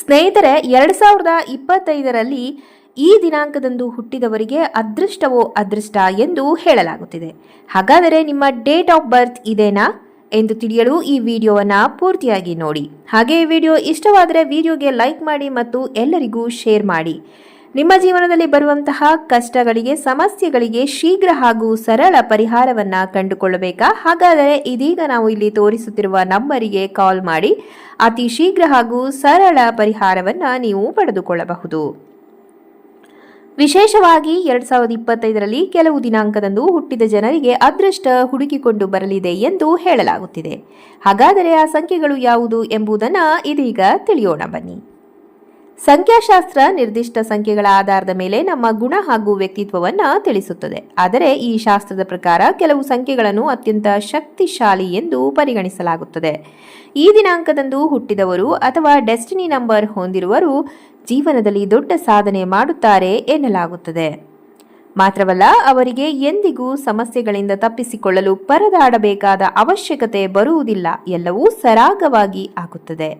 ಸ್ನೇಹಿತರೆ, ಎರಡು ಸಾವಿರದ ಇಪ್ಪತ್ತೈದರಲ್ಲಿ ಈ ದಿನಾಂಕದಂದು ಹುಟ್ಟಿದವರಿಗೆ ಅದೃಷ್ಟವೋ ಅದೃಷ್ಟ ಎಂದು ಹೇಳಲಾಗುತ್ತಿದೆ. ಹಾಗಾದರೆ ನಿಮ್ಮ ಡೇಟ್ ಆಫ್ ಬರ್ತ್ ಇದೇನಾ ಎಂದು ತಿಳಿಯಲು ಈ ವಿಡಿಯೋವನ್ನು ಪೂರ್ತಿಯಾಗಿ ನೋಡಿ. ಹಾಗೆ ವಿಡಿಯೋ ಇಷ್ಟವಾದರೆ ವಿಡಿಯೋಗೆ ಲೈಕ್ ಮಾಡಿ ಮತ್ತು ಎಲ್ಲರಿಗೂ ಶೇರ್ ಮಾಡಿ. ನಿಮ್ಮ ಜೀವನದಲ್ಲಿ ಬರುವಂತಹ ಕಷ್ಟಗಳಿಗೆ, ಸಮಸ್ಯೆಗಳಿಗೆ ಶೀಘ್ರ ಹಾಗೂ ಸರಳ ಪರಿಹಾರವನ್ನ ಕಂಡುಕೊಳ್ಳಬೇಕಾ? ಹಾಗಾದರೆ ಇದೀಗ ನಾವು ಇಲ್ಲಿ ತೋರಿಸುತ್ತಿರುವ ನಂಬರಿಗೆ ಕಾಲ್ ಮಾಡಿ. ಅತಿ ಶೀಘ್ರ ಹಾಗೂ ಸರಳ ಪರಿಹಾರವನ್ನ ನೀವು ಪಡೆದುಕೊಳ್ಳಬಹುದು. ವಿಶೇಷವಾಗಿ ಎರಡ್ ಸಾವಿರದ ಇಪ್ಪತ್ತೈದರಲ್ಲಿ ಕೆಲವು ದಿನಾಂಕದಂದು ಹುಟ್ಟಿದ ಜನರಿಗೆ ಅದೃಷ್ಟ ಹುಡುಕಿಕೊಂಡು ಬರಲಿದೆ ಎಂದು ಹೇಳಲಾಗುತ್ತಿದೆ. ಹಾಗಾದರೆ ಆ ಸಂಖ್ಯೆಗಳು ಯಾವುದು ಎಂಬುದನ್ನು ಇದೀಗ ತಿಳಿಯೋಣ ಬನ್ನಿ. ಸಂಖ್ಯಾಶಾಸ್ತ್ರ ನಿರ್ದಿಷ್ಟ ಸಂಖ್ಯೆಗಳ ಆಧಾರದ ಮೇಲೆ ನಮ್ಮ ಗುಣ ಹಾಗೂ ವ್ಯಕ್ತಿತ್ವವನ್ನು ತಿಳಿಸುತ್ತದೆ. ಆದರೆ ಈ ಶಾಸ್ತ್ರದ ಪ್ರಕಾರ ಕೆಲವು ಸಂಖ್ಯೆಗಳನ್ನು ಅತ್ಯಂತ ಶಕ್ತಿಶಾಲಿ ಎಂದು ಪರಿಗಣಿಸಲಾಗುತ್ತದೆ. ಈ ದಿನಾಂಕದಂದು ಹುಟ್ಟಿದವರು ಅಥವಾ ಡೆಸ್ಟಿನಿ ನಂಬರ್ ಹೊಂದಿರುವರು ಜೀವನದಲ್ಲಿ ದೊಡ್ಡ ಸಾಧನೆ ಮಾಡುತ್ತಾರೆ ಎನ್ನಲಾಗುತ್ತದೆ. ಮಾತ್ರವಲ್ಲ, ಅವರಿಗೆ ಎಂದಿಗೂ ಸಮಸ್ಯೆಗಳಿಂದ ತಪ್ಪಿಸಿಕೊಳ್ಳಲು ಪರದಾಡಬೇಕಾದ ಅವಶ್ಯಕತೆ ಬರುವುದಿಲ್ಲ. ಎಲ್ಲವೂ ಸರಾಗವಾಗಿ ಆಗುತ್ತದೆ.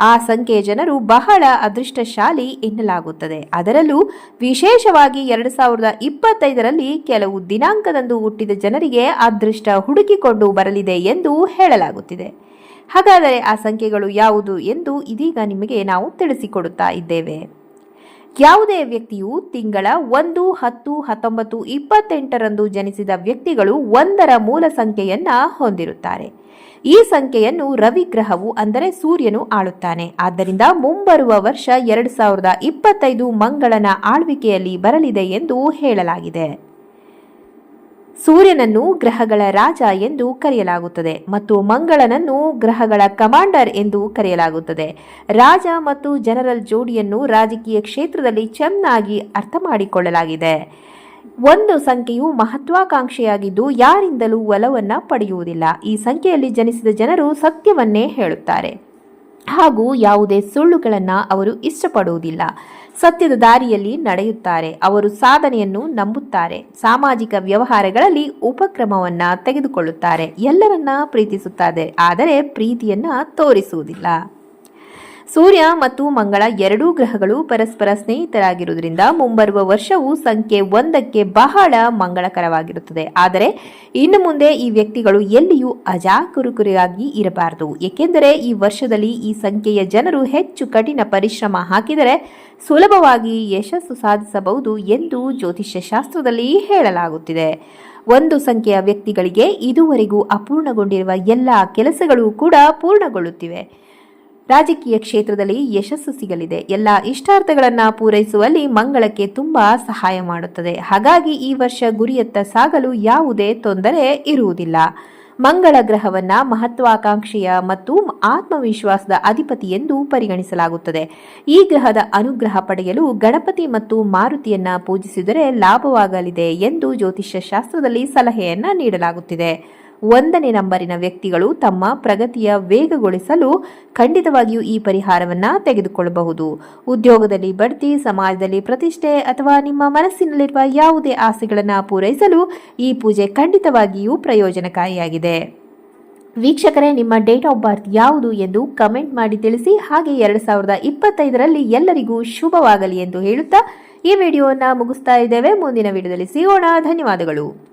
ಆ ಸಂಖ್ಯೆಯ ಜನರು ಬಹಳ ಅದೃಷ್ಟಶಾಲಿ ಎನ್ನಲಾಗುತ್ತದೆ. ಅದರಲ್ಲೂ ವಿಶೇಷವಾಗಿ ಎರಡು ಸಾವಿರದ ಇಪ್ಪತ್ತೈದರಲ್ಲಿ ಕೆಲವು ದಿನಾಂಕದಂದು ಹುಟ್ಟಿದ ಜನರಿಗೆ ಅದೃಷ್ಟ ಹುಡುಕಿಕೊಂಡು ಬರಲಿದೆ ಎಂದು ಹೇಳಲಾಗುತ್ತಿದೆ. ಹಾಗಾದರೆ ಆ ಸಂಖ್ಯೆಗಳು ಯಾವುದು ಎಂದು ಇದೀಗ ನಿಮಗೆ ನಾವು ತಿಳಿಸಿಕೊಡುತ್ತಾ ಇದ್ದೇವೆ. ಯಾವುದೇ ವ್ಯಕ್ತಿಯು ತಿಂಗಳ ಒಂದು, ಹತ್ತು, ಹತ್ತೊಂಬತ್ತು, ಇಪ್ಪತ್ತೆಂಟರಂದು ಜನಿಸಿದ ವ್ಯಕ್ತಿಗಳು ಒಂದರ ಮೂಲ ಸಂಖ್ಯೆಯನ್ನ ಹೊಂದಿರುತ್ತಾರೆ. ಈ ಸಂಖ್ಯೆಯನ್ನು ರವಿಗ್ರಹವು ಅಂದರೆ ಸೂರ್ಯನು ಆಳುತ್ತಾನೆ. ಆದ್ದರಿಂದ ಮುಂಬರುವ ವರ್ಷ ಎರಡು ಸಾವಿರದ ಇಪ್ಪತ್ತೈದು ಮಂಗಳನ ಆಳ್ವಿಕೆಯಲ್ಲಿ ಬರಲಿದೆ ಎಂದು ಹೇಳಲಾಗಿದೆ. ಸೂರ್ಯನನ್ನು ಗ್ರಹಗಳ ರಾಜ ಎಂದು ಕರೆಯಲಾಗುತ್ತದೆ ಮತ್ತು ಮಂಗಳನನ್ನು ಗ್ರಹಗಳ ಕಮಾಂಡರ್ ಎಂದು ಕರೆಯಲಾಗುತ್ತದೆ. ರಾಜ ಮತ್ತು ಜನರಲ್ ಜೋಡಿಯನ್ನು ರಾಜಕೀಯ ಕ್ಷೇತ್ರದಲ್ಲಿ ಚೆನ್ನಾಗಿ ಅರ್ಥ ಮಾಡಿಕೊಳ್ಳಲಾಗಿದೆ ಒಂದು ಸಂಖ್ಯೆಯು ಮಹತ್ವಾಕಾಂಕ್ಷೆಯಾಗಿದ್ದು ಯಾರಿಂದಲೂ ಒಲವನ್ನ ಪಡೆಯುವುದಿಲ್ಲ. ಈ ಸಂಖ್ಯೆಯಲ್ಲಿ ಜನಿಸಿದ ಜನರು ಸತ್ಯವನ್ನೇ ಹೇಳುತ್ತಾರೆ. ಹಾಗೂ ಯಾವುದೇ ಸುಳ್ಳುಗಳನ್ನು ಅವರು ಇಷ್ಟಪಡುವುದಿಲ್ಲ. ಸತ್ಯದ ದಾರಿಯಲ್ಲಿ ನಡೆಯುತ್ತಾರೆ. ಅವರು ಸಾಧನೆಯನ್ನು ನಂಬುತ್ತಾರೆ. ಸಾಮಾಜಿಕ ವ್ಯವಹಾರಗಳಲ್ಲಿ ಉಪಕ್ರಮವನ್ನು ತೆಗೆದುಕೊಳ್ಳುತ್ತಾರೆ. ಎಲ್ಲರನ್ನ ಪ್ರೀತಿಸುತ್ತಾರೆ. ಆದರೆ ಪ್ರೀತಿಯನ್ನು ತೋರಿಸುವುದಿಲ್ಲ. ಸೂರ್ಯ ಮತ್ತು ಮಂಗಳ ಎರಡೂ ಗ್ರಹಗಳು ಪರಸ್ಪರ ಸ್ನೇಹಿತರಾಗಿರುವುದರಿಂದ ಮುಂಬರುವ ವರ್ಷವು ಸಂಖ್ಯೆ ಒಂದಕ್ಕೆ ಬಹಳ ಮಂಗಳಕರವಾಗಿರುತ್ತದೆ. ಆದರೆ ಇನ್ನು ಮುಂದೆ ಈ ವ್ಯಕ್ತಿಗಳು ಎಲ್ಲಿಯೂ ಅಜಾಕುರುಕುರಿಯಾಗಿ ಇರಬಾರದು. ಏಕೆಂದರೆ ಈ ವರ್ಷದಲ್ಲಿ ಈ ಸಂಖ್ಯೆಯ ಜನರು ಹೆಚ್ಚು ಕಠಿಣ ಪರಿಶ್ರಮ ಹಾಕಿದರೆ ಸುಲಭವಾಗಿ ಯಶಸ್ಸು ಸಾಧಿಸಬಹುದು ಎಂದು ಜ್ಯೋತಿಷ್ಯ ಶಾಸ್ತ್ರದಲ್ಲಿ ಹೇಳಲಾಗುತ್ತಿದೆ. ಒಂದು ಸಂಖ್ಯೆಯ ವ್ಯಕ್ತಿಗಳಿಗೆ ಇದುವರೆಗೂ ಅಪೂರ್ಣಗೊಂಡಿರುವ ಎಲ್ಲ ಕೆಲಸಗಳು ಕೂಡ ಪೂರ್ಣಗೊಳ್ಳುತ್ತಿವೆ. ರಾಜಕೀಯ ಕ್ಷೇತ್ರದಲ್ಲಿ ಯಶಸ್ಸು ಸಿಗಲಿದೆ. ಎಲ್ಲ ಇಷ್ಟಾರ್ಥಗಳನ್ನು ಪೂರೈಸುವಲ್ಲಿ ಮಂಗಳಕ್ಕೆ ತುಂಬಾ ಸಹಾಯ ಮಾಡುತ್ತದೆ. ಹಾಗಾಗಿ ಈ ವರ್ಷ ಗುರಿಯತ್ತ ಸಾಗಲು ಯಾವುದೇ ತೊಂದರೆ ಇರುವುದಿಲ್ಲ. ಮಂಗಳ ಗ್ರಹವನ್ನ ಮಹತ್ವಾಕಾಂಕ್ಷೆಯ ಮತ್ತು ಆತ್ಮವಿಶ್ವಾಸದ ಅಧಿಪತಿ ಎಂದು ಪರಿಗಣಿಸಲಾಗುತ್ತದೆ. ಈ ಗ್ರಹದ ಅನುಗ್ರಹ ಪಡೆಯಲು ಗಣಪತಿ ಮತ್ತು ಮಾರುತಿಯನ್ನ ಪೂಜಿಸಿದರೆ ಲಾಭವಾಗಲಿದೆ ಎಂದು ಜ್ಯೋತಿಷ್ಯ ಶಾಸ್ತ್ರದಲ್ಲಿ ಸಲಹೆಯನ್ನ ನೀಡಲಾಗುತ್ತಿದೆ. ಒಂದನೇ ನಂಬರಿನ ವ್ಯಕ್ತಿಗಳು ತಮ್ಮ ಪ್ರಗತಿಯ ವೇಗಗೊಳಿಸಲು ಖಂಡಿತವಾಗಿಯೂ ಈ ಪರಿಹಾರವನ್ನು ತೆಗೆದುಕೊಳ್ಳಬಹುದು. ಉದ್ಯೋಗದಲ್ಲಿ ಬಡ್ತಿ, ಸಮಾಜದಲ್ಲಿ ಪ್ರತಿಷ್ಠೆ ಅಥವಾ ನಿಮ್ಮ ಮನಸ್ಸಿನಲ್ಲಿರುವ ಯಾವುದೇ ಆಸೆಗಳನ್ನು ಪೂರೈಸಲು ಈ ಪೂಜೆ ಖಂಡಿತವಾಗಿಯೂ ಪ್ರಯೋಜನಕಾರಿಯಾಗಿದೆ. ವೀಕ್ಷಕರೇ, ನಿಮ್ಮ ಡೇಟ್ ಆಫ್ ಬರ್ತ್ ಯಾವುದು ಎಂದು ಕಮೆಂಟ್ ಮಾಡಿ ತಿಳಿಸಿ, ಹಾಗೆ ಎರಡು ಸಾವಿರದ ಇಪ್ಪತ್ತೈದರಲ್ಲಿ ಎಲ್ಲರಿಗೂ ಶುಭವಾಗಲಿ ಎಂದು ಹೇಳುತ್ತಾ ಈ ವಿಡಿಯೋವನ್ನು ಮುಗಿಸ್ತಾ ಇದ್ದೇವೆ. ಮುಂದಿನ ವಿಡಿಯೋದಲ್ಲಿ ಸಿಗೋಣ. ಧನ್ಯವಾದಗಳು.